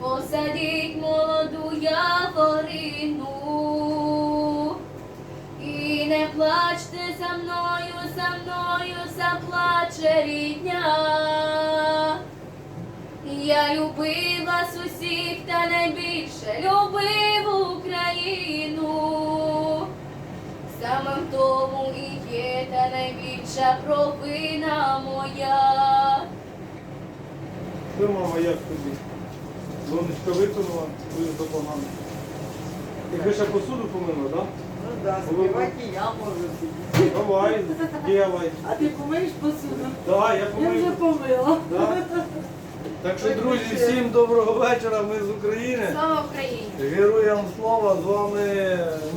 посадіть молоду яворину. І не плачте за мною, за мною заплаче рідня. Я любив вас усіх, та найбільше любив Україну. Саме в тому і є та найбільша провина моя. Що, мама, Донечка виконала, будеш допомагати. Ти ще посуду помила, так? Ну да, співати я можу сидіти. Давай, делай. А ти помиєш посуду? Да, я Я вже помию. помила. Да. Так що, друзі, всім доброго вечора. Ми з України. Слава Україні! Героям слава! З вами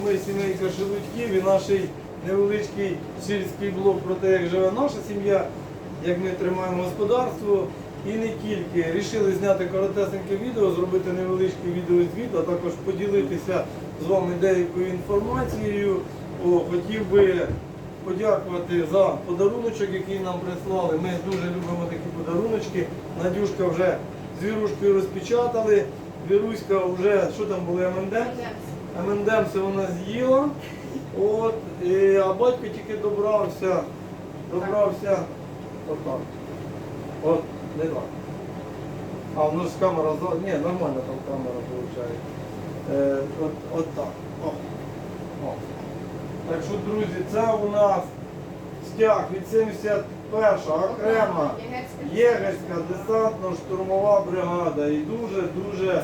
ми, сімейка Шелудьків і наш невеличкий сільський блог про те, як живе наша сім'я, як ми тримаємо господарство. І не тільки. Рішили зняти коротесеньке відео, зробити невеличкий відеозвіт, а також поділитися з вами деякою інформацією. О, хотів би подякувати за подаруночок, який нам прислали. Ми дуже любимо такі подаруночки. Надюшка вже з вірушкою розпечатали. Віруська вже, що там були МНД? МНДМси вона з'їла. От, і, а батько тільки добрався, добрався отак. От, так. А, ну ж камера за. Ні, нормально там камера виходить. Е, от, от так. О. О. Так що, друзі, це у нас стяг від 71-го окрема єгерська десантно-штурмова бригада. І дуже-дуже е,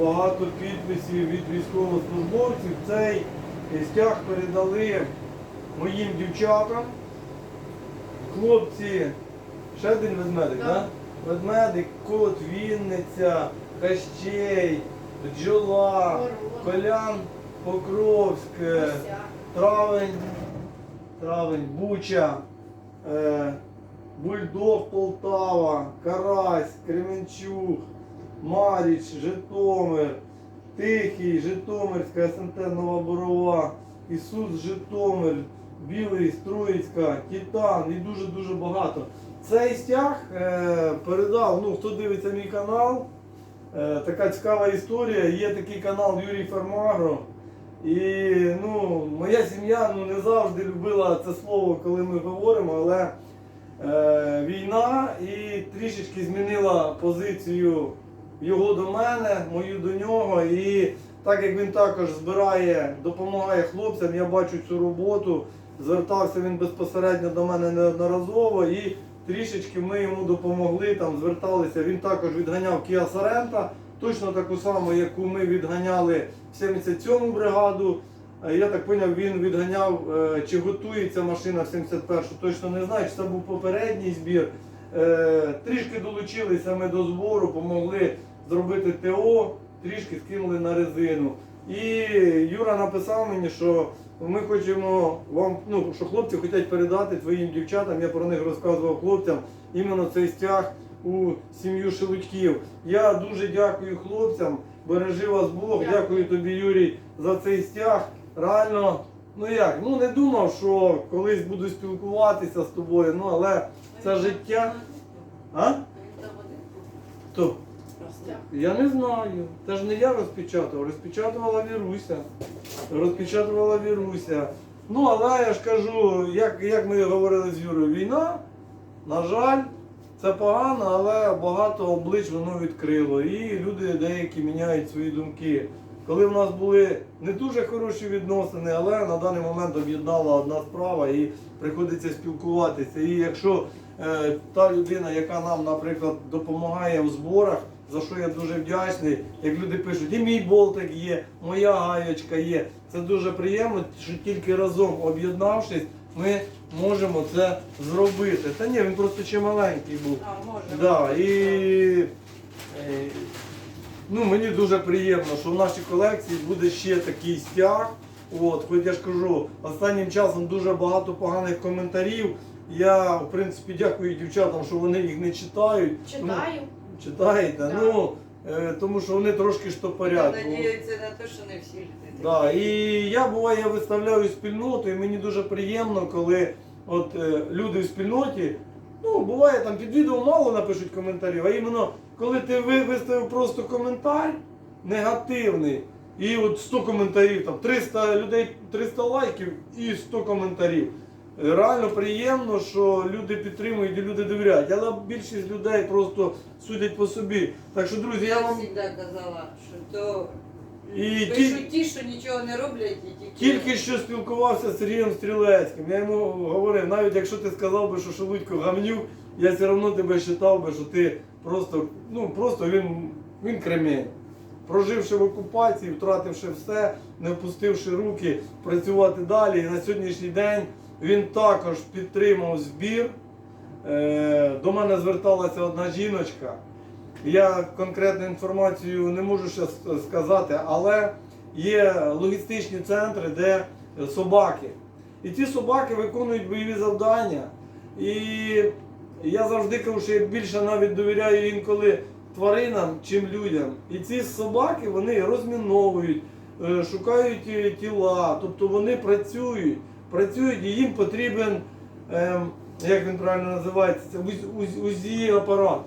багато підписів від військовослужбовців. Цей стяг передали моїм дівчатам. Хлопці, ще один ведмедик, так? Да. Ведмедик, кот, Вінниця, Кащей, Бджола, Колян, Покровськ, е, Травень, Травень, Буча, е, Бульдог Полтава, Карась, Кременчуг, Маріч, Житомир, Тихий, Житомирська, СНТ Нова Борова, Ісус Житомир, Білий, Строїцька, Титан і дуже-дуже багато. Цей стяг е, передав, ну хто дивиться мій канал, е, така цікава історія. Є такий канал Юрій Фермагро. І ну, моя сім'я ну, не завжди любила це слово, коли ми говоримо, але е, війна і трішечки змінила позицію його до мене, мою до нього. І так як він також збирає, допомагає хлопцям, я бачу цю роботу. Звертався він безпосередньо до мене неодноразово і трішечки ми йому допомогли, там зверталися. Він також відганяв Kia Sorento, точно таку саму, яку ми відганяли в 77-му бригаду. Е, Я так зрозумів, він відганяв, е, чи готується машина в 71-му, точно не знаю, чи це був попередній збір. Е, Трішки долучилися ми до збору, допомогли зробити ТО, трішки скинули на резину. І Юра написав мені, що ми хочемо вам, ну що хлопці хочуть передати твоїм дівчатам. Я про них розказував хлопцям іменно цей стяг у сім'ю Шелудьків. Я дуже дякую хлопцям. Бережи вас Бог. Дякую. Дякую тобі, Юрій, за цей стяг. Реально, ну як, ну не думав, що колись буду спілкуватися з тобою, ну але це життя. А? Хто? Я не знаю. Це ж не я розпечатував, розпечатувала Віруся. Розпечатувала Віруся. Ну, але я ж кажу, як, як ми говорили з Юрою, війна, на жаль, це погано, але багато облич воно відкрило. І люди деякі міняють свої думки. Коли в нас були не дуже хороші відносини, але на даний момент об'єднала одна справа і приходиться спілкуватися. І якщо е, та людина, яка нам, наприклад, допомагає в зборах, за що я дуже вдячний, як люди пишуть, і мій болтик є, моя гаєчка є. Це дуже приємно, що тільки разом об'єднавшись, ми можемо це зробити. Та ні, він просто ще маленький був. А, може. Да, і, е, ну, мені дуже приємно, що в нашій колекції буде ще такий стяг. От, хоч я ж кажу, останнім часом дуже багато поганих коментарів. Я, в принципі, дякую дівчатам, що вони їх не читають. Читаю. Читаєте? Да. Ну, е, тому що вони трошки штопорять. бо- Надіються на те, що не всі люди. такі. Да, і я буває, я виставляю спільноту, і мені дуже приємно, коли от е, люди в спільноті, ну буває там під відео мало напишуть коментарів, а іменно коли ти ви- виставив просто коментар негативний, і от 100 коментарів, там 300 людей, 300 лайків і 100 коментарів. Реально приємно, що люди підтримують і люди довіряють. Але більшість людей просто судять по собі. Так що, друзі, я вам завжди казала, що то І пишуть ті, що нічого не роблять, і тільки... Тільки що спілкувався з Сергієм Стрілецьким. Я йому говорив, навіть якщо ти сказав би, що Шелудько гамнюк, я все одно тебе вважав би, що ти просто, ну просто він, він кремень. Проживши в окупації, втративши все, не впустивши руки, працювати далі. І на сьогоднішній день він також підтримав збір. Е, До мене зверталася одна жіночка. Я конкретну інформацію не можу ще сказати, але є логістичні центри, де собаки. І ці собаки виконують бойові завдання. І я завжди кажу, що я більше навіть довіряю інколи тваринам, чим людям. І ці собаки вони розміновують, е, шукають е, тіла, тобто вони працюють, працюють і їм потрібен, ем, як він правильно називається, УЗІ апарат.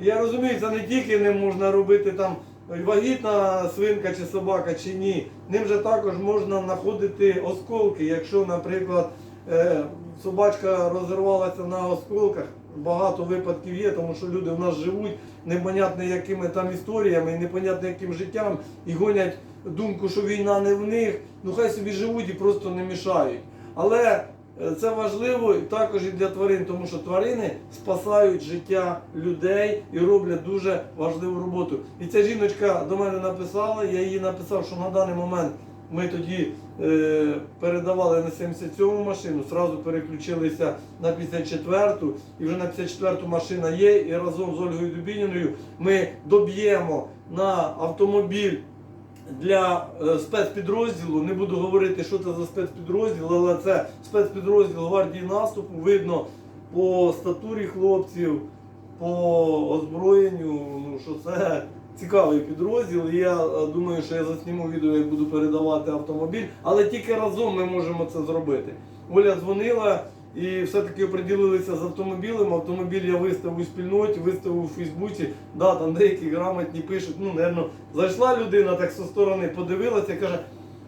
Я розумію, це не тільки ним можна робити там вагітна свинка чи собака чи ні. Ним же також можна знаходити осколки, якщо, наприклад, е, собачка розірвалася на осколках. Багато випадків є, тому що люди в нас живуть непонятно якими там історіями, непонятно яким життям, і гонять думку, що війна не в них. Ну хай собі живуть і просто не мішають. Але Е, Це важливо також і для тварин, тому що тварини спасають життя людей і роблять дуже важливу роботу. І ця жіночка до мене написала, я їй написав, що на даний момент ми тоді е, передавали на 77-му машину, зразу переключилися на 54-ту, і вже на 54-ту машина є. І разом з Ольгою Дубініною ми доб'ємо на автомобіль для е, спецпідрозділу. Не буду говорити, що це за спецпідрозділ, але це спецпідрозділ гвардії наступу. Видно по статурі хлопців, по озброєнню, ну що це цікавий підрозділ. І я е, думаю, що я засніму відео, як буду передавати автомобіль, але тільки разом ми можемо це зробити. Оля дзвонила. І все-таки приділилися з автомобілем. Автомобіль я виставив у спільноті, виставив у Фейсбуці. Да, там деякі грамотні пишуть. Ну, напевно, зайшла людина так зі сторони, подивилася каже: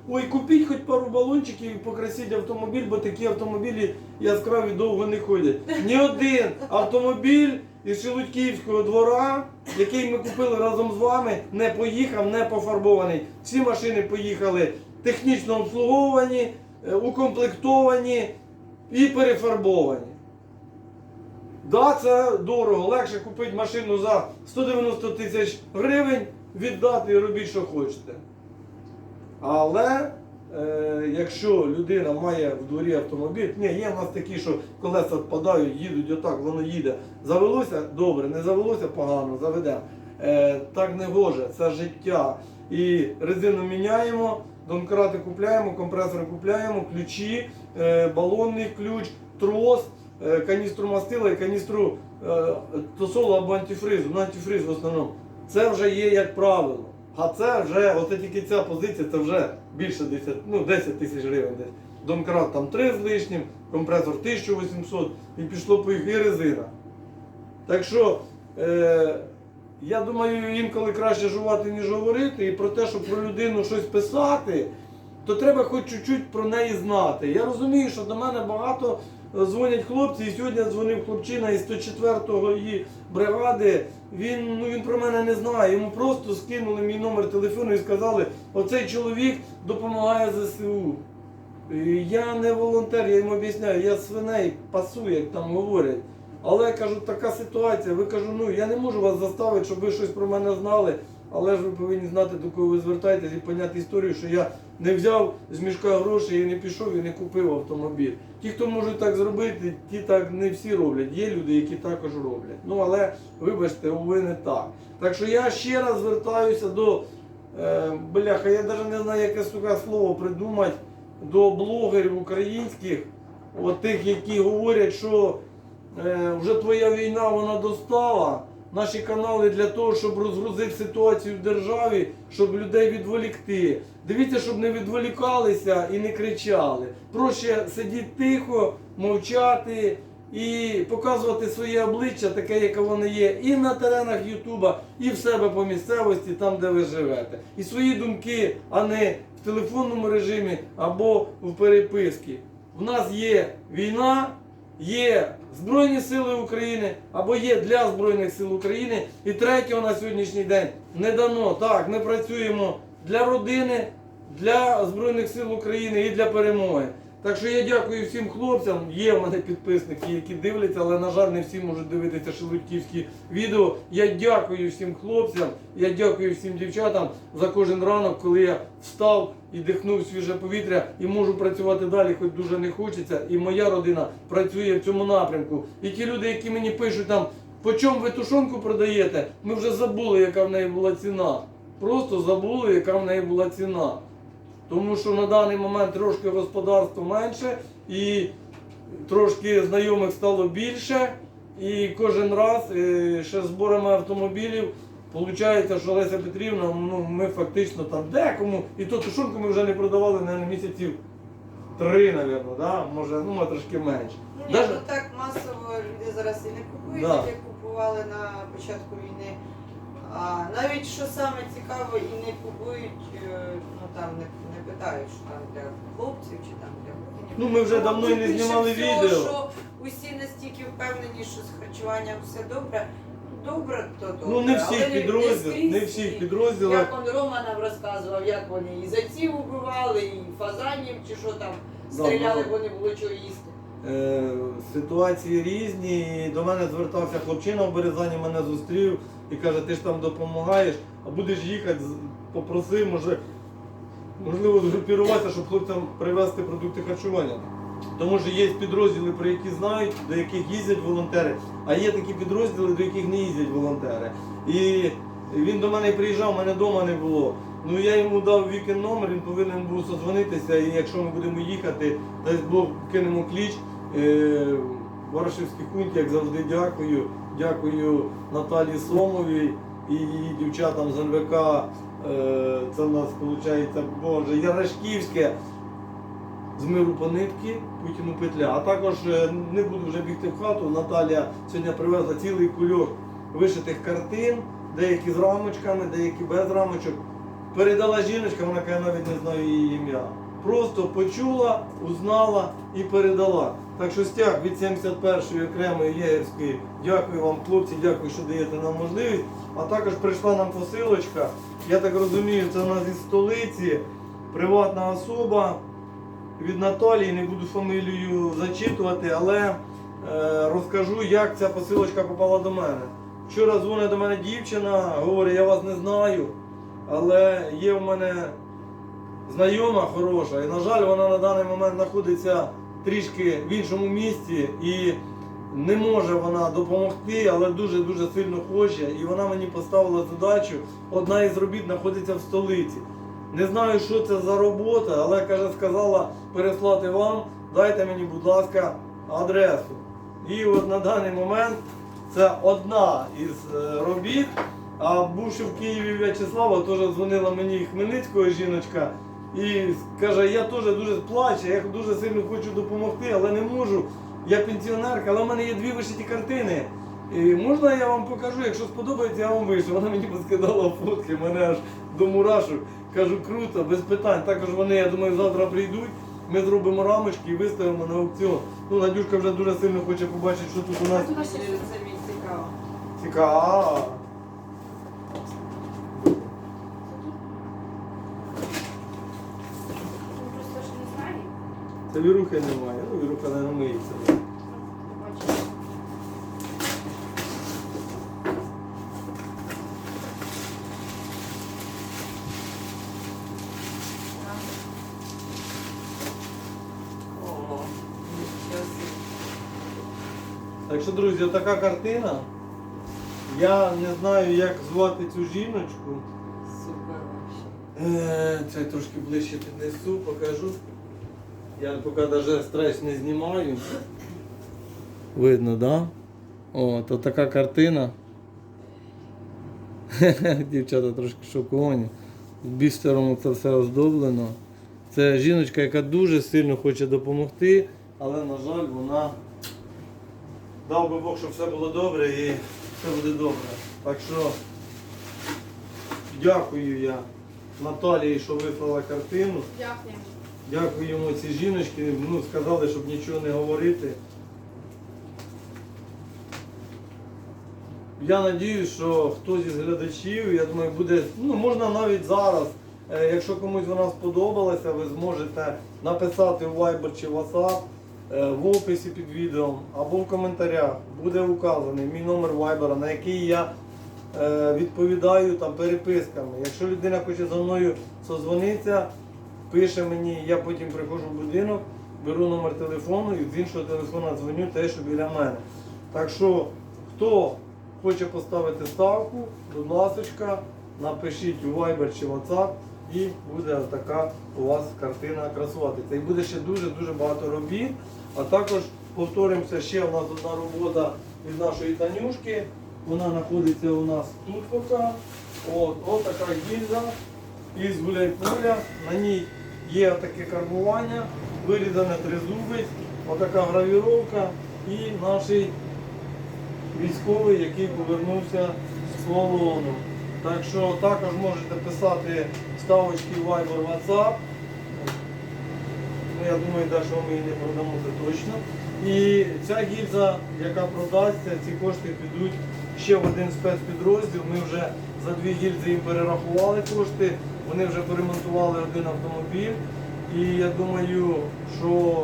ой, купіть хоч пару балончиків і покрасіть автомобіль, бо такі автомобілі яскраві довго не ходять. Ні один автомобіль із Шелудьківського двора, який ми купили разом з вами, не поїхав, не пофарбований. Всі машини поїхали технічно обслуговані, е, укомплектовані і перефарбовані. Да, це дорого. Легше купити машину за 190 тисяч гривень, віддати і робіть, що хочете. Але е, якщо людина має в дворі автомобіль, ні, є в нас такі, що колеса впадають, їдуть отак, воно їде. Завелося добре, не завелося погано, заведемо. Е, так не гоже, це життя. І резину міняємо, донкрати купляємо, компресори купляємо, ключі, е, балонний ключ, трос, е, каністру мастила і каністру е, тосолу або антифризу, ну антифриз в основному. Це вже є як правило. А це вже, оце тільки ця позиція, це вже більше 10, ну, 10 тисяч гривень десь. Домкрат там 3 з лишнім, компресор 1800 і пішло по їх і резина. Так що, е, я думаю, інколи краще жувати, ніж говорити. І про те, щоб про людину щось писати, то треба хоч чуть-чуть про неї знати. Я розумію, що до мене багато е, дзвонять хлопці, і сьогодні дзвонив хлопчина із 104-го її бригади. Він, ну, він про мене не знає. Йому просто скинули мій номер телефону і сказали, оцей чоловік допомагає ЗСУ. Я не волонтер, я йому об'ясняю, я свиней пасу, як там говорять. Але я кажу, така ситуація. Ви кажу, ну я не можу вас заставити, щоб ви щось про мене знали. Але ж ви повинні знати, до кого ви звертаєтесь і поняти історію, що я не взяв з мішка грошей і не пішов і не купив автомобіль. Ті, хто можуть так зробити, ті так не всі роблять. Є люди, які також роблять. Ну але вибачте, ви не так. Так що я ще раз звертаюся до е, бляха, я навіть не знаю, яке сука слово придумати до блогерів українських, от тих, які говорять, що вже твоя війна вона достала. Наші канали для того, щоб розгрузити ситуацію в державі, щоб людей відволікти. Дивіться, щоб не відволікалися і не кричали. Проще сидіти тихо, мовчати і показувати своє обличчя, таке, яке воно є, і на теренах Ютуба, і в себе по місцевості, там, де ви живете. І свої думки, а не в телефонному режимі або в переписці. В нас є війна, є Збройні Сили України або є для Збройних сил України. І третього на сьогоднішній день не дано. Так, ми працюємо для родини, для Збройних сил України і для перемоги. Так що я дякую всім хлопцям. Є в мене підписники, які дивляться, але на жаль, не всі можуть дивитися шелудьківські відео. Я дякую всім хлопцям, я дякую всім дівчатам за кожен ранок, коли я встав і дихнув свіже повітря і можу працювати далі, хоч дуже не хочеться. І моя родина працює в цьому напрямку. І ті люди, які мені пишуть там, по чому ви тушонку продаєте, ми вже забули, яка в неї була ціна. Просто забули, яка в неї була ціна. Тому що на даний момент трошки господарство менше і трошки знайомих стало більше. І кожен раз е, ще зборами автомобілів виходить, що Леся Петрівна, ну ми фактично там декому, і то тушонку ми вже не продавали на місяців три, мабуть, да? може, ну може, трошки менше. Ну, ні, Даже- так масово люди зараз і не купують, Да. як купували на початку війни. А навіть що саме цікаво, і не купують, е, ну там не, не питають, що там для хлопців чи там для воїнів. Ну, ми вже давно і не більше знімали всього, відео. Що усі настільки впевнені, що з харчуванням все добре. Добре, то добре. Ну не всіх скрізь. не всіх І підрозділах. Як он Рома нам розказував, як вони і зайців убивали, і фазанів, чи що там Да, стріляли, ну, бо не було чого їсти. Е, ситуації різні. І До мене звертався хлопчина в Березані, мене зустрів і каже, ти ж там допомагаєш, а будеш їхати, попроси, може, можливо, згрупіруватися, щоб хлопцям привезти продукти харчування. Тому що є підрозділи, про які знають, до яких їздять волонтери, а є такі підрозділи, до яких не їздять волонтери. І він до мене приїжджав, мене вдома не було. Ну я йому дав вікend номер, він повинен був созвонитися, і якщо ми будемо їхати, дасть Бог кинемо кліч. Е, Ворошивський як завжди, дякую. Дякую Наталі Сомовій і її дівчатам з НВК. Е, Це в нас виходить, Боже, Ярошківське. З миру по нитки, Путіну петля. А також е, не буду вже бігти в хату. Наталія сьогодні привезла цілий кульок вишитих картин, деякі з рамочками, деякі без рамочок. Передала жіночка, вона каже, навіть не знаю її ім'я. Просто почула, узнала і передала. Так що стяг від 71-ї окремої єгерської. Дякую вам, хлопці, дякую, що даєте нам можливість. А також прийшла нам посилочка. Я так розумію, це у нас із столиці, приватна особа від Наталії, не буду фамілію зачитувати, але е, розкажу, як ця посилочка попала до мене. Вчора дзвонить до мене дівчина, говорить, я вас не знаю, але є в мене знайома хороша, і, на жаль, вона на даний момент знаходиться трішки в іншому місці і не може вона допомогти, але дуже-дуже сильно хоче. І вона мені поставила задачу. Одна із робіт знаходиться в столиці. Не знаю, що це за робота, але каже, сказала переслати вам. Дайте мені, будь ласка, адресу. І от на даний момент це одна із е, робіт. А бувши в Києві В'ячеслава, теж дзвонила мені Хмельницького жіночка і каже, я теж дуже плачу, я дуже сильно хочу допомогти, але не можу. Я пенсіонерка, але в мене є дві вишиті картини. І можна я вам покажу, якщо сподобається, я вам вишлю. Вона мені поскидала фотки, мене аж до мурашок. Кажу, круто, без питань. Також вони, я думаю, завтра прийдуть. Ми зробимо рамочки і виставимо на аукціон. Ну, Надюшка вже дуже сильно хоче побачити, що тут у нас це цікаво. цікаво. Ну, Просто ж не знаю. Це вірухи немає, ну віруха не миється. Бачиш. О, нічого собі. Так що, друзі, така картина. Я не знаю, як звати цю жіночку. Супер вообще. Е, Це трошки ближче піднесу, покажу. Я поки навіть стрес не знімаю. Видно, так? Да? О, то така картина. Дівчата трошки шоковані. Бістером це все оздоблено. Це жіночка, яка дуже сильно хоче допомогти, але, на жаль, вона Дав би Бог, щоб все було добре і все буде добре. Так що дякую я Наталії, що вислала картину. Дякуємо. Дякуємо цій жіночці. Ну, сказали, щоб нічого не говорити. Я надіюсь, що хтось із глядачів, я думаю, буде, ну можна навіть зараз, е, якщо комусь вона сподобалася, ви зможете написати в Viber чи WhatsApp е, в описі під відео або в коментарях буде указаний мій номер Viber, на який я е, відповідаю там переписками. Якщо людина хоче за мною созвонитися, пише мені, я потім приходжу в будинок, беру номер телефону і з іншого телефона дзвоню те, що біля мене. Так що, хто хоче поставити ставку, будь ласка, напишіть у Viber чи WhatsApp і буде така у вас картина красуватися. І буде ще дуже-дуже багато робіт. А також повторимося, ще у нас одна робота від нашої Танюшки. Вона знаходиться у нас тут поки. От, от така гільза із гуляй-поля. На ній є таке карбування, вирізане тризубець, отака гравіровка і наш військовий, який повернувся з полону. Так що також можете писати ставочки Viber WhatsApp. Ну, я думаю, що ми її не продамо, це точно. І ця гільза, яка продасться, ці кошти підуть ще в один спецпідрозділ. Ми вже за дві гільзи їм перерахували кошти, вони вже поремонтували один автомобіль. І я думаю, що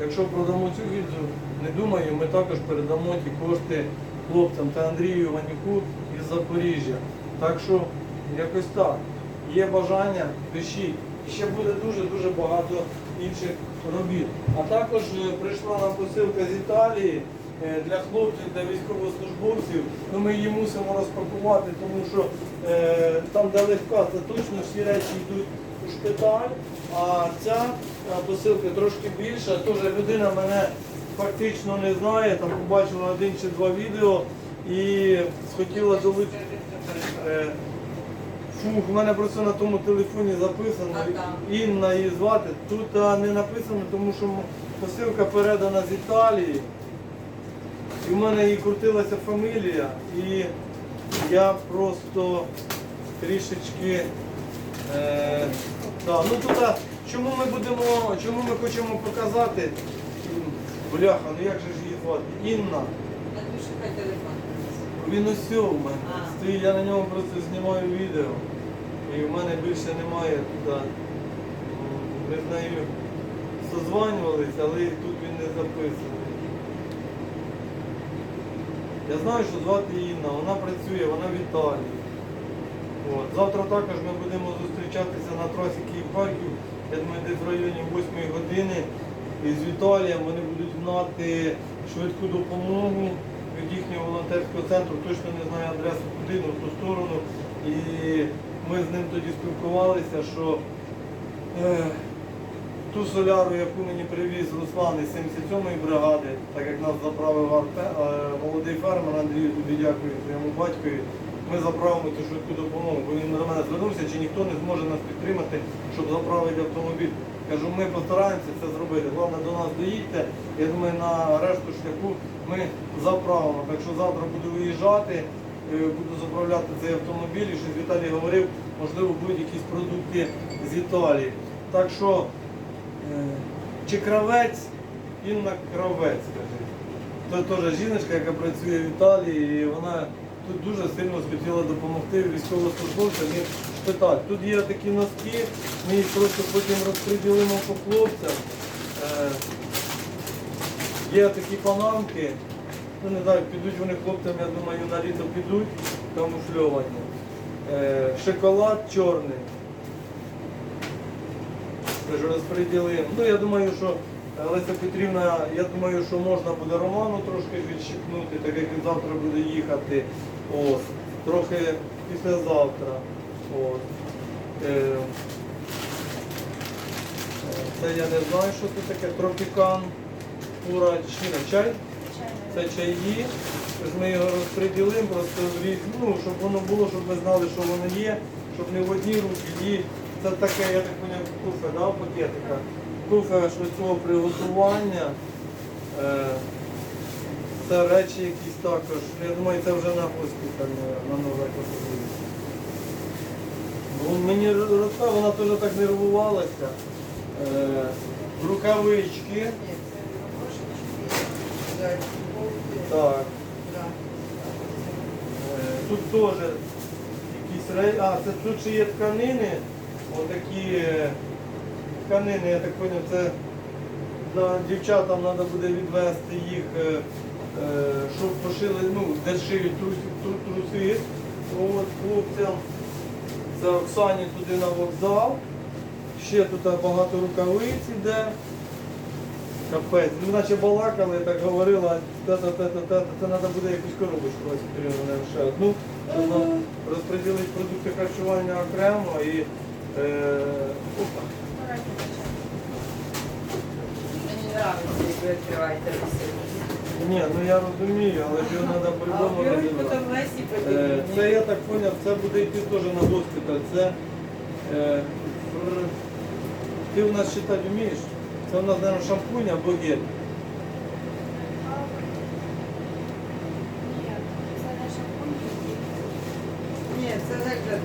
якщо продамо цю гільзу, не думаю, ми також передамо ті кошти хлопцям та Андрію Іванюку із Запоріжжя. Так що якось так. Є бажання, пишіть. І ще буде дуже-дуже багато інших робіт. А також е, прийшла нам посилка з Італії для хлопців, для військовослужбовців. Ну, ми її мусимо розпакувати, тому що е, там, де легка, це точно всі речі йдуть у шпиталь, а ця е, посилка трошки більша. Тож людина мене фактично не знає, там побачила один чи два відео і схотіла долучити. Е, Фух, у мене просто на тому телефоні записано. Інна її звати. Тут а, не написано, тому що посилка передана з Італії. І в мене її крутилася фамілія. І я просто трішечки. Е, да, ну тут, чому ми будемо, чому ми хочемо показати? Бляха, ну як же ж її звати? Інна. Він усе у мене. Стоїть, я на ньому просто знімаю відео. І в мене більше немає туди. Ми з нею созванювалися, але тут він не записаний. Я знаю, що звати Інна, вона працює, вона в Італії. От. Завтра також ми будемо зустрічатися на трасі Київ-Харків, я думаю, десь в районі 8 години. І з Віталієм вони будуть гнати швидку допомогу від їхнього волонтерського центру. Точно не знаю адресу куди, але в ту сторону. І ми з ним тоді спілкувалися, що е, ту соляру, яку мені привіз Руслан із 77-ї бригади, так як нас заправив Арте- молодий фермер Андрію, тобі дякую своєму батькові. Ми заправимо ту швидку допомогу, бо він до мене звернувся, чи ніхто не зможе нас підтримати, щоб заправити автомобіль. Кажу, ми постараємося це зробити. Головне до нас доїдьте. Я думаю, на решту шляху ми заправимо. Так що завтра буду виїжджати, е, буду заправляти цей автомобіль. І що Віталій говорив, можливо, будуть якісь продукти з Італії. Так що, чи кравець, Інна кравець. Це теж жіночка, яка працює в Італії, і вона тут дуже сильно хотіла допомогти військовослужбовцям і шпиталь. Тут є такі носки, ми їх просто потім розподілимо по хлопцям. Е, Є такі панамки, ну не знаю, підуть вони хлопцям, я думаю, на літо підуть, камуфльовані. Е, Шоколад чорний. Теж розподілимо. Ну я думаю, що Леся Петрівна, я думаю, що можна буде Роману трошки відщипнути, так як він завтра буде їхати. От. Трохи післязавтра. Е, це я не знаю, що це таке. Тропікан, пура чина, чай. Це чаї. Ось Ми його розподілимо, просто ну, щоб воно було, щоб ми знали, що воно є, щоб не в одній руки. Це таке, я так поняв, куфе, да, пакетика. Куфе швидкого приготування. Е, Це речі якісь також. Я думаю, це вже на госпіталь, на нове категорію. Ну, Мені розказала, вона теж так нервувалася. Е, рукавички. Так. Е, Тут теж якісь речі. А, це тут ще є тканини. Отакі е, тканини, я так зрозумів, це да, дівчатам треба буде відвести їх, е, е, щоб пошили, ну, де шиють труси, тру- труси. От, хлопцям. Це Оксані туди на вокзал. Ще тут багато рукавиць іде. Капець. Ну, наче балакали, так говорила, та-та-та-та-та, це треба буде якусь коробочку потрібно одну, щоб нам розподілити продукти харчування окремо і опа. Мені подобається, як ви відкриваєте веселі. Ні, ну я розумію, але ж його треба по-любому Лесі Е. Це я так зрозумів, це буде йти теж на госпіталь. Це е, фр- ти у нас читати вмієш? Це у нас, мабуть, шампунь або гель. Ні, це не шампунь. Ні, це не для.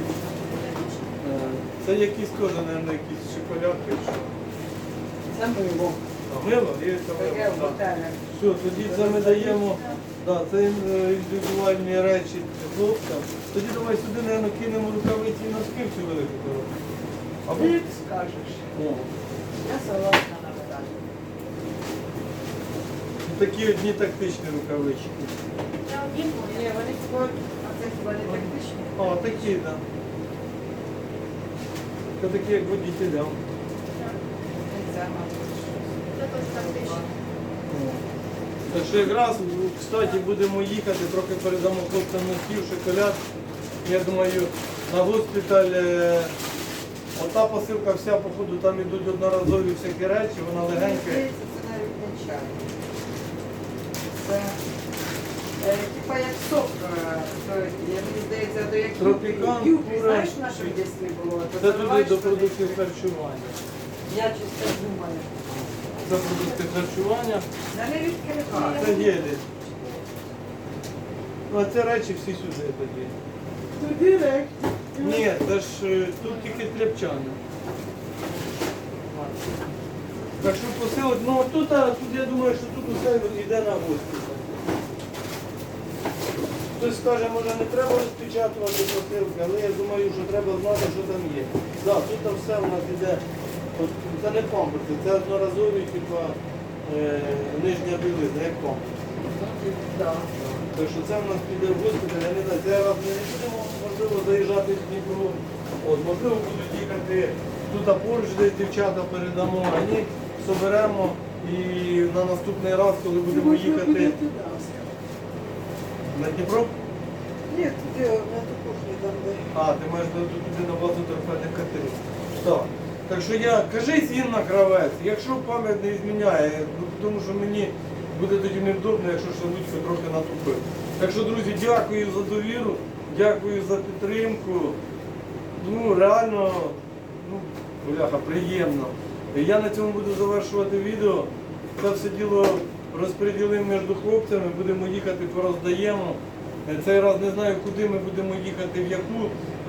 Е, Це якісь теж, мабуть, якісь шоколадки. що. Це мило. А, Мило? Є це мило, так. Все, тоді це ми даємо. Да, це е, індивідуальні речі хлопцям. Тоді давай сюди, мабуть, кинемо рукавиці і носки в цю велику коробку. Або Як скажеш. О, Я согласна на медаль. такі одні тактичні рукавички. Це одні. Ні, вони ходять, а це хіба не тактичні? А, такі, так. Да. Це такі, як теж тактичні. Так що якраз, кстати, будемо їхати, трохи передамо хлопцям носків, шоколад. Я думаю, на госпіталь. е, Ота посилка вся, походу, там йдуть одноразові всякі речі, вона легенька. це навіть не чай. Це типа як сок, е, то, я, мені здається, до як Тропікан, юпі, знаєш, в нашому дитинстві було? То Це туди до туди. продуктів харчування. Я чисто думаю. Це продукти харчування, це гелі. Ну, а це речі всі сюди тоді. Туди рек. Ні, це ж е, тут тільки тряпчани. Так що посилок, ну тут, а, тут я думаю, що тут усе йде на госпіталь. Хтось скаже, може не треба розпечатувати посилки, але я думаю, що треба знати, що там є. Так, тут там все у нас йде. От, Це не памперси, це одноразові, типа е, нижня білизна, як памперс. Так. Так що це в нас піде в госпіталь, я не знаю, це раз ми не будемо, можливо, заїжджати в Дніпро. От, можливо, будуть їхати тут поруч десь дівчата передамо, а ні, соберемо і на наступний раз, коли будемо їхати на Дніпро. Ні, туди на ту кухню там, де. А, ти маєш туди на базу торпедних катерів. Так. Так що я, кажись Інна Кравець, якщо пам'ять не зміняє, ну, тому що мені буде тоді невдобно, якщо Шелудько трохи натупив. Так що, друзі, дякую за довіру, дякую за підтримку. Ну, реально, ну, бляха, приємно. Я на цьому буду завершувати відео. Це все діло розподілимо між хлопцями, будемо їхати, пороздаємо. Е, Цей раз не знаю, куди ми будемо їхати, в яку,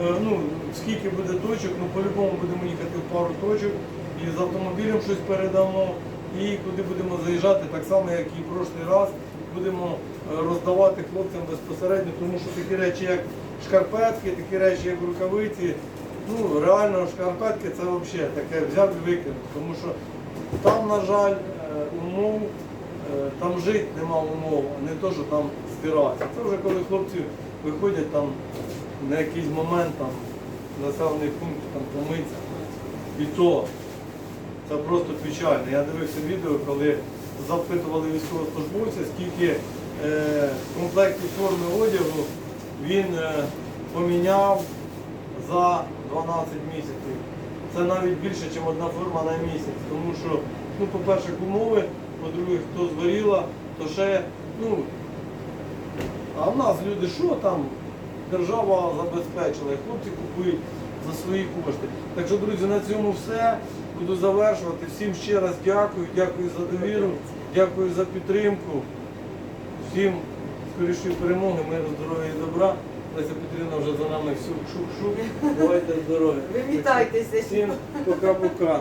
е, ну, скільки буде точок, ну по-любому будемо їхати в пару точок і з автомобілем щось передамо. І куди будемо заїжджати, так само, як і в прошлий раз, будемо е, роздавати хлопцям безпосередньо, тому що такі речі, як шкарпетки, такі речі, як рукавиці, ну реально шкарпетки це взагалі таке взяв і викинув. Тому що там, на жаль, умов, там жити нема умов, а не то, що там стиратися. Це вже коли хлопці виходять там на якийсь момент там населений пункт там помиться. І то це просто печально. Я дивився відео, коли запитували військовослужбовця, скільки е, комплектів форми одягу він е, поміняв за 12 місяців. Це навіть більше, ніж одна форма на місяць. Тому що, ну, по-перше, умови, по-друге, хто згоріла, то ще, ну, а в нас люди, що там? Держава забезпечила, і хлопці купують за свої кошти. Так що, друзі, на цьому все. Буду завершувати. Всім ще раз дякую, дякую за довіру, дякую за підтримку. Всім скорішої перемоги, миру, здоров'я і добра. Леся Петрівна вже за нами шук-шук-шук. Бувайте здорові. Ви вітайтеся. Всім пока-пока.